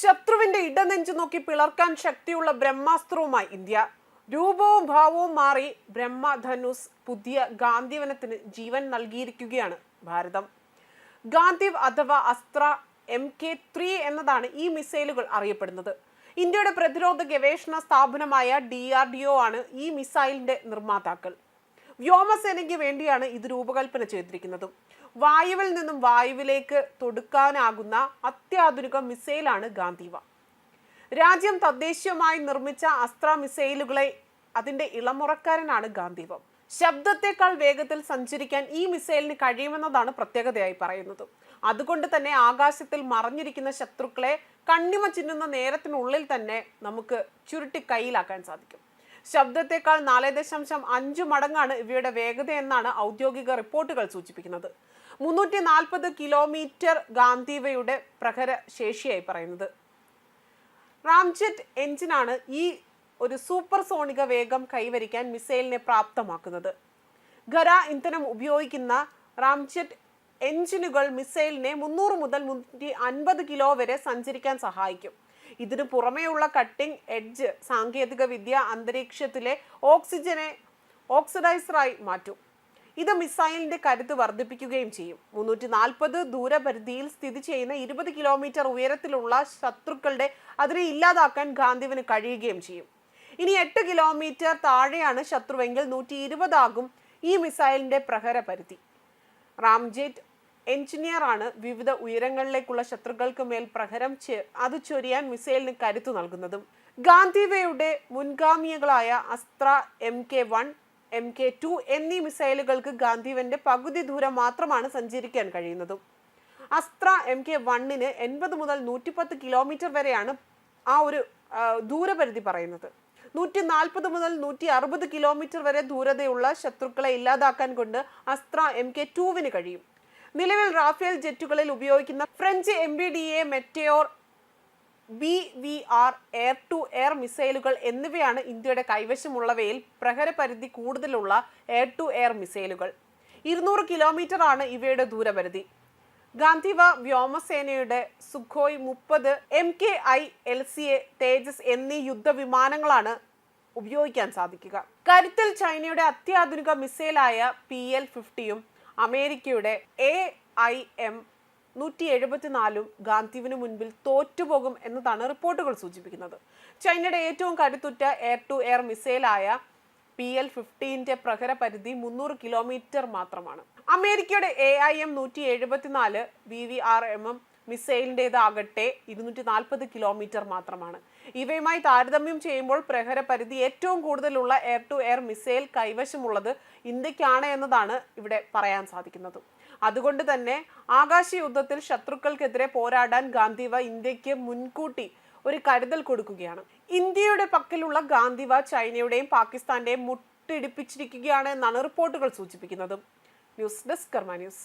ശത്രുവിന്റെ ഇടനെഞ്ചു നോക്കി പിളർക്കാൻ ശക്തിയുള്ള ബ്രഹ്മാസ്ത്രവുമായി ഇന്ത്യ. രൂപവും ഭാവവും മാറി ബ്രഹ്മധനുസ് പുതിയ ഗാന്ധിവനത്തിന് ജീവൻ നൽകിയിരിക്കുകയാണ് ഭാരതം. ഗാന്ധിവ് അഥവാ അസ്ത്ര എം കെ ത്രീ എന്നതാണ് ഈ മിസൈലുകൾ അറിയപ്പെടുന്നത്. ഇന്ത്യയുടെ പ്രതിരോധ ഗവേഷണ സ്ഥാപനമായ ഡി ആർ ഡി ഒ ആണ് ഈ മിസൈലിന്റെ നിർമ്മാതാക്കൾ. വ്യോമസേനയ്ക്ക് വേണ്ടിയാണ് ഇത് രൂപകൽപ്പന ചെയ്തിരിക്കുന്നതും. വായുവിൽ നിന്നും വായുവിലേക്ക് തൊടുക്കാനാകുന്ന അത്യാധുനിക മിസൈലാണ് ഗാന്ധിവ. രാജ്യം തദ്ദേശീയമായി നിർമ്മിച്ച അസ്ത്ര മിസൈലുകളെ അതിന്റെ ഇളമുറക്കാരനാണ് ഗാന്ധിവം. ശബ്ദത്തെക്കാൾ വേഗത്തിൽ സഞ്ചരിക്കാൻ ഈ മിസൈലിന് കഴിയുമെന്നതാണ് പ്രത്യേകതയായി പറയുന്നത്. അതുകൊണ്ട് തന്നെ ആകാശത്തിൽ മറഞ്ഞിരിക്കുന്ന ശത്രുക്കളെ കണ്ണിമ ചിന്നുന്ന നേരത്തിനുള്ളിൽ തന്നെ നമുക്ക് ചുരുട്ടി കയ്യിലാക്കാൻ സാധിക്കും. ശബ്ദത്തെക്കാൾ നാല് ദശാംശം അഞ്ച് മടങ്ങാണ് ഇവയുടെ വേഗത എന്നാണ് ഔദ്യോഗിക റിപ്പോർട്ടുകൾ സൂചിപ്പിക്കുന്നത്. മുന്നൂറ്റി നാൽപ്പത് കിലോമീറ്റർ ഗാന്ധിവയുടെ പ്രഹര ശേഷിയായി പറയുന്നത്. റാംജെറ്റ് എഞ്ചിനാണ് ഈ ഒരു സൂപ്പർ സോണിക വേഗം കൈവരിക്കാൻ മിസൈലിനെ പ്രാപ്തമാക്കുന്നത്. ഖര ഇന്ധനം ഉപയോഗിക്കുന്ന റാംജെറ്റ് എഞ്ചിനുകൾ മിസൈലിനെ മുന്നൂറ് മുതൽ മുന്നൂറ്റി അൻപത് കിലോ വരെ സഞ്ചരിക്കാൻ സഹായിക്കും. ഇതിനു പുറമെയുള്ള കട്ടിംഗ് എഡ്ജ് സാങ്കേതിക വിദ്യ അന്തരീക്ഷത്തിലെ ഓക്സിജനെ ഓക്സിഡൈസറായി മാറ്റും. ഇത് മിസൈലിന്റെ കരുത്ത് വർദ്ധിപ്പിക്കുകയും ചെയ്യും. മുന്നൂറ്റി നാൽപ്പത് ദൂരപരിധിയിൽ സ്ഥിതി ചെയ്യുന്ന ഇരുപത് കിലോമീറ്റർ ഉയരത്തിലുള്ള ശത്രുക്കളുടെ അതിനെ ഇല്ലാതാക്കാൻ ഗാന്ധിവിന് കഴിയുകയും ചെയ്യും. ഇനി എട്ട് കിലോമീറ്റർ താഴെയാണ് ശത്രുവെങ്കിൽ നൂറ്റി ഇരുപതാകും ഈ മിസൈലിന്റെ പ്രഹര പരിധി റാംജെറ്റ് എഞ്ചിനീയർ ആണ് വിവിധ ഉയരങ്ങളിലേക്കുള്ള ശത്രുക്കൾക്ക് മേൽ പ്രഹരം അത് ചൊരിയാൻ മിസൈലിന് കരുത്തു നൽകുന്നതും. ഗാന്ധിവയുടെ മുൻഗാമികളായ Astra M K one M K two എന്നീ മിസൈലുകൾക്ക് ഗാന്ധിവന്റെ പകുതി ദൂരം മാത്രമാണ് സഞ്ചരിക്കാൻ കഴിയുന്നതും. അസ്ത്ര എം കെ വണ്ണിന് എൺപത് മുതൽ നൂറ്റിപ്പത്ത് കിലോമീറ്റർ വരെയാണ് ആ ഒരു ദൂരപരിധി പറയുന്നത്. നൂറ്റി നാൽപ്പത് മുതൽ നൂറ്റി അറുപത് കിലോമീറ്റർ വരെ ദൂരതയുള്ള ശത്രുക്കളെ ഇല്ലാതാക്കാൻ കൊണ്ട് അസ്ത്ര എം കെ ടുവിന് കഴിയും. നിലവിൽ റാഫേൽ ജെറ്റുകളിൽ ഉപയോഗിക്കുന്ന French M B D A Meteor B V R air to air മിസൈലുകൾ എന്നിവയാണ് ഇന്ത്യയുടെ കൈവശമുള്ളവയിൽ പ്രഹരപരിധി കൂടുതലുള്ള എയർ ടു എയർ മിസൈലുകൾ. ഇരുന്നൂറ് കിലോമീറ്റർ ആണ് ഇവയുടെ ദൂരപരിധി. ഗാന്ധിവ വ്യോമസേനയുടെ സുഖോയ് മുപ്പത് M K I L C A Tejas എന്നീ യുദ്ധവിമാനങ്ങളാണ് ഉപയോഗിക്കാൻ സാധിക്കുക. കരുത്തിൽ ചൈനയുടെ അത്യാധുനിക മിസൈലായ പി എൽ ഫിഫ്റ്റിയും അമേരിക്കയുടെ എ ഐ എം നൂറ്റി എഴുപത്തിനാലും ഗാന്ധിവിന് മുൻപിൽ തോറ്റുപോകും എന്നതാണ് റിപ്പോർട്ടുകൾ സൂചിപ്പിക്കുന്നത്. ചൈനയുടെ ഏറ്റവും കരുത്തുറ്റ എയർ ടു എയർ മിസൈലായ പി എൽ ഫിഫ്റ്റീന്റെ പ്രഹരപരിധി മുന്നൂറ് കിലോമീറ്റർ മാത്രമാണ്. അമേരിക്കയുടെ എ ഐ എം നൂറ്റി എഴുപത്തിനാല് V V R M M മിസൈലിന്റെതാകട്ടെ ഇരുന്നൂറ്റി നാൽപ്പത് കിലോമീറ്റർ മാത്രമാണ്. ഇവയുമായി താരതമ്യം ചെയ്യുമ്പോൾ പ്രഹര പരിധി ഏറ്റവും കൂടുതലുള്ള എയർ ടു എയർ മിസൈൽ കൈവശമുള്ളത് ഇന്ത്യക്കാണ് എന്നതാണ് ഇവിടെ പറയാൻ സാധിക്കുന്നത്. അതുകൊണ്ട് തന്നെ ആകാശ യുദ്ധത്തിൽ ശത്രുക്കൾക്കെതിരെ പോരാടാൻ ഗാന്ധിവ ഇന്ത്യയ്ക്ക് മുൻകൂട്ടി ഒരു കരുതൽ കൊടുക്കുകയാണ്. ഇന്ത്യയുടെ പക്കലുള്ള ഗാന്ധിവ ചൈനയുടെയും പാകിസ്ഥാന്റെയും മുട്ടിടിപ്പിച്ചിരിക്കുകയാണ് എന്നാണ് റിപ്പോർട്ടുകൾ സൂചിപ്പിക്കുന്നത്. News desk Karma news.